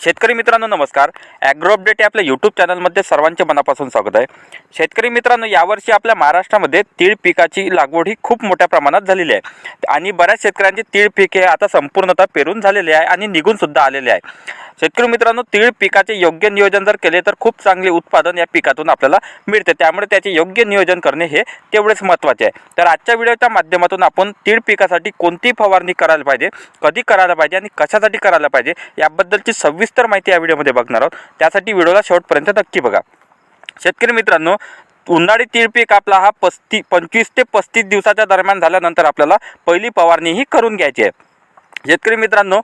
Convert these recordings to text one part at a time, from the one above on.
शेतकरी मित्रांनो नमस्कार. ॲग्रो अपडेट या आपल्या यूट्यूब चॅनलमध्ये सर्वांचे मनापासून स्वागत आहे. शेतकरी मित्रांनो यावर्षी आपल्या महाराष्ट्रामध्ये तीळ पिकाची लागवड ही खूप मोठ्या प्रमाणात झालेली आहे. आणि बऱ्याच शेतकऱ्यांचे तीळ पीक हे आता संपूर्णतः पेरून झालेले आहे आणि निघून सुद्धा आलेले आहे. शेतकरी मित्रांनो तीळ पिकाचे योग्य नियोजन जर केले तर खूप चांगले उत्पादन या पिकातून आपल्याला मिळते. त्यामुळे त्याचे योग्य नियोजन करणे हे तेवढेच महत्त्वाचे आहे. तर आजच्या व्हिडिओच्या माध्यमातून आपण तीळ पिकासाठी कोणती फवारणी करायला पाहिजे कधी करायला पाहिजे आणि कशासाठी करायला पाहिजे याबद्दलची सविस्तर माहिती या व्हिडिओमध्ये बघणार आहोत. त्यासाठी व्हिडिओला शेवटपर्यंत नक्की बघा. शेतकरी मित्रांनो उन्हाळी तीळ पीक आपला हा पस्ती पंचवीस ते पस्तीस दिवसाच्या दरम्यान झाल्यानंतर आपल्याला पहिली फवारणी ही करून घ्यायची आहे. शेतकरी मित्रांनो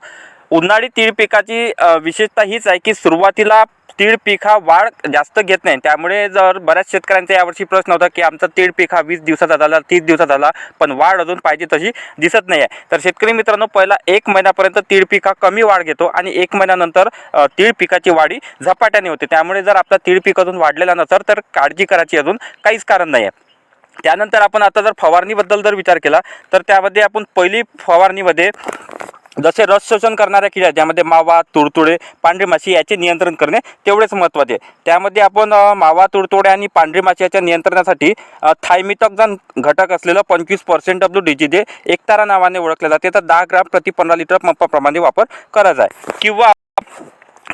उन्हाळी तीळ पिकाची विशेषता हीच आहे की सुरुवातीला तीळ पीक हा वाढ जास्त घेत नाही. त्यामुळे जर बऱ्याच शेतकऱ्यांचा यावर्षी प्रश्न होता की आमचा तीळ पीक हा वीस दिवसाचा झाला तीस दिवसाचा झाला पण वाढ अजून पाहिजे तशी दिसत नाही आहे तर शेतकरी मित्रांनो पहिला एक महिन्यापर्यंत तीळ पीक हा कमी वाढ घेतो आणि एक महिन्यानंतर तीळ पिकाची वाढी झपाट्याने होते. त्यामुळे जर आपला तीळ पीक अजून वाढलेला नसेल तर काळजी करायची अजून काहीच कारण नाही आहे त्यानंतर आपण आता जर फवारणीबद्दल जर विचार केला तर त्यामध्ये आपण पहिली फवारणीमध्ये जसे रस शोषण करणाऱ्या किड्या ज्यामध्ये मावा तुडतुडे पांढरी माशी याचे नियंत्रण करणे तेवढेच महत्त्वाचे आहे त्यामध्ये आपण मावा तुडतुडे आणि पांढरी माशी याच्या नियंत्रणासाठी अ, घटक असलेलं पंचवीस पर्सेंट डब्ल्यू डी जी जे एकतारा नावाने ओळखले जाते. तर दहा ग्राम प्रति पंधरा लिटर पंपाप्रमाणे वापर करायचा आहे. किंवा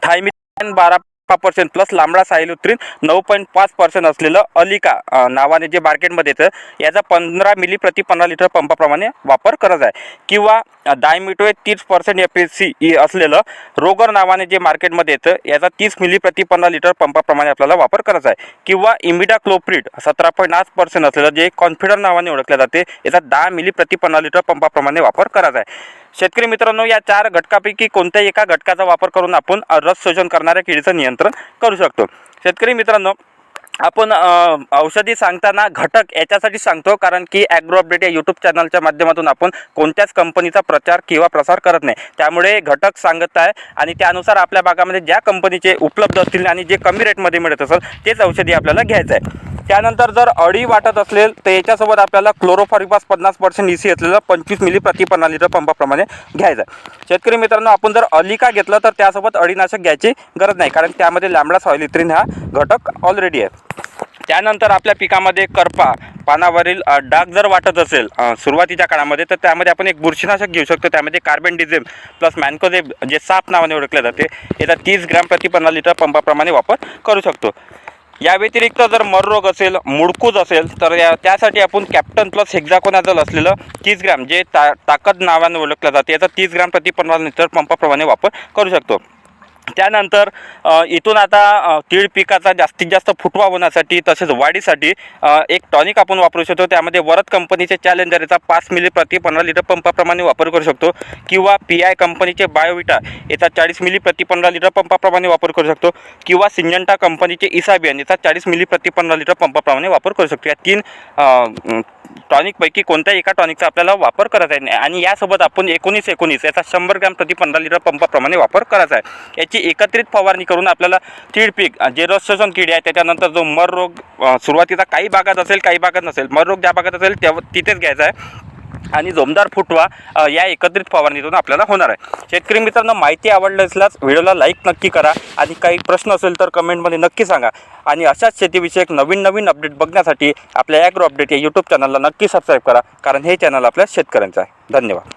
थायमिथॅन बारा पर्सेंट प्लस लांबडा सायलुत्रीन नऊ पॉईंट पाच पर्सेंट असलेलं अलिका नावाने जे मार्केटमध्ये येतं याचा पंधरा मिली प्रति पंधरा लिटर पंपाप्रमाणे वापर करत आहे. किंवा डायमिटोए तीस पर्सेंट एफ एस सी असलेलं रोगर नावाने जे मार्केटमध्ये येतं याचा तीस मिली प्रति पंधरा लिटर पंपाप्रमाणे आपल्याला वापर करायचा आहे. किंवा इमिडा क्लोप्रिड सतरा पॉईंट आठ पर्सेंट असलेलं जे कॉन्फिडर नावाने ओळखल्या जाते याचा दहा मिली प्रति पंधरा लिटर पंपाप्रमाणे वापर करायचा आहे. शेतकरी मित्रांनो या चार घटकापैकी कोणत्याही एका घटकाचा वापर करून आपण रस शोषण करणाऱ्या किडीचं नियंत्रण करू शकतो. शेतकरी मित्रांनो आपण औषधी सांगताना घटक याच्यासाठी सांगतो कारण की ॲग्रो अपडेट या यूट्यूब चॅनलच्या माध्यमातून आपण कोणत्याच कंपनीचा प्रचार किंवा प्रसार करत नाही. त्यामुळे घटक सांगत आहे आणि त्यानुसार आपल्या भागामध्ये ज्या कंपनीचे उपलब्ध असतील आणि जे कमी रेटमध्ये मिळत असेल तेच औषधी आपल्याला घ्यायचं आहे. त्यानंतर जर अळी वाटत असेल तर याच्यासोबत आपल्याला क्लोरोफॉरिपास पन्नास पर्सेंट इसी असलेलं पंचवीस मिली प्रतिपन्ना लिटर पंपाप्रमाणे घ्यायचं आहे. शेतकरी मित्रांनो आपण जर अलिका घेतलं तर त्यासोबत अळीनाशक घ्यायची गरज नाही कारण त्यामध्ये लॅमडा सॉयलित्रीन हा घटक ऑलरेडी आहे. त्यानंतर आपल्या पिकामध्ये करपा पानावरील डाग जर वाटत असेल सुरुवातीच्या काळामध्ये तर त्यामध्ये आपण एक बुरशीनाशक घेऊ शकतो. त्यामध्ये कार्बन डिझेम प्लस मॅन्कोझेब जे साप नावाने ओळखले जाते याचा तीस ग्रॅम प्रति लिटर पंपाप्रमाणे वापर करू शकतो. या व्यतिरिक्त जर मररोग असेल मुडकूज असेल तर या त्यासाठी आपण कॅप्टन प्लस हेक्झाकोनाझल असलेलं तीस ग्रॅम जे ता ताकद नावाने ओळखलं जाते याचा तीस ग्रॅम प्रति पंधरा लिटर पंपाप्रमाणे वापर करू शकतो. त्यानंतर इथून आता तीळ पिकाचा जास्तीत जास्त फुटवा होण्यासाठी तसेच वाढीसाठी एक टॉनिक आपण वापरू शकतो. त्यामध्ये वरद कंपनीचे चॅलेंजर याचा पाच मिली प्रति पंधरा लिटर पंपाप्रमाणे वापर करू शकतो किंवा पी आय कंपनीचे बायोविटा याचा चाळीस मिली प्रति पंधरा लिटर पंपाप्रमाणे वापर करू शकतो किंवा सिंजंटा कंपनीचे इसाबियन याचा चाळीस मिली प्रति पंधरा लिटर पंपाप्रमाणे वापर करू शकतो. या तीन टॉनिकपैकी कोणत्या एका टॉनिकचा आपल्याला वापर करायचा आहे. आणि यासोबत आपण एकोणीस एकोणीस याचा शंभर ग्रॅम प्रति पंधरा लिटर पंपाप्रमाणे वापर करायचा आहे. याची एकत्रित फवारणी करून आपल्याला तीळ पीक जे रसशोषण किडे किडी आहे त्याच्यानंतर जो मर रोग सुरुवातीचा काही भागात असेल काही भागात नसेल मर रोग ज्या भागात असेल त्या तिथेच घ्यायचा आहे. आणि जोमदार फुटवा या एकत्रित फवारणीतून आपल्याला होणार आहे. शेतकरी मित्रांनो माहिती आवडलं असल्यास व्हिडिओला लाईक नक्की करा आणि काही प्रश्न असेल तर कमेंटमध्ये नक्की सांगा. आणि अशाच शेतीविषयक नवीन नवीन अपडेट बघण्यासाठी आपल्या ॲग्रो अपडेट या यूट्यूब चॅनलला नक्की सबस्क्राईब करा कारण हे चॅनल आपल्या शेतकऱ्यांचं आहे. धन्यवाद.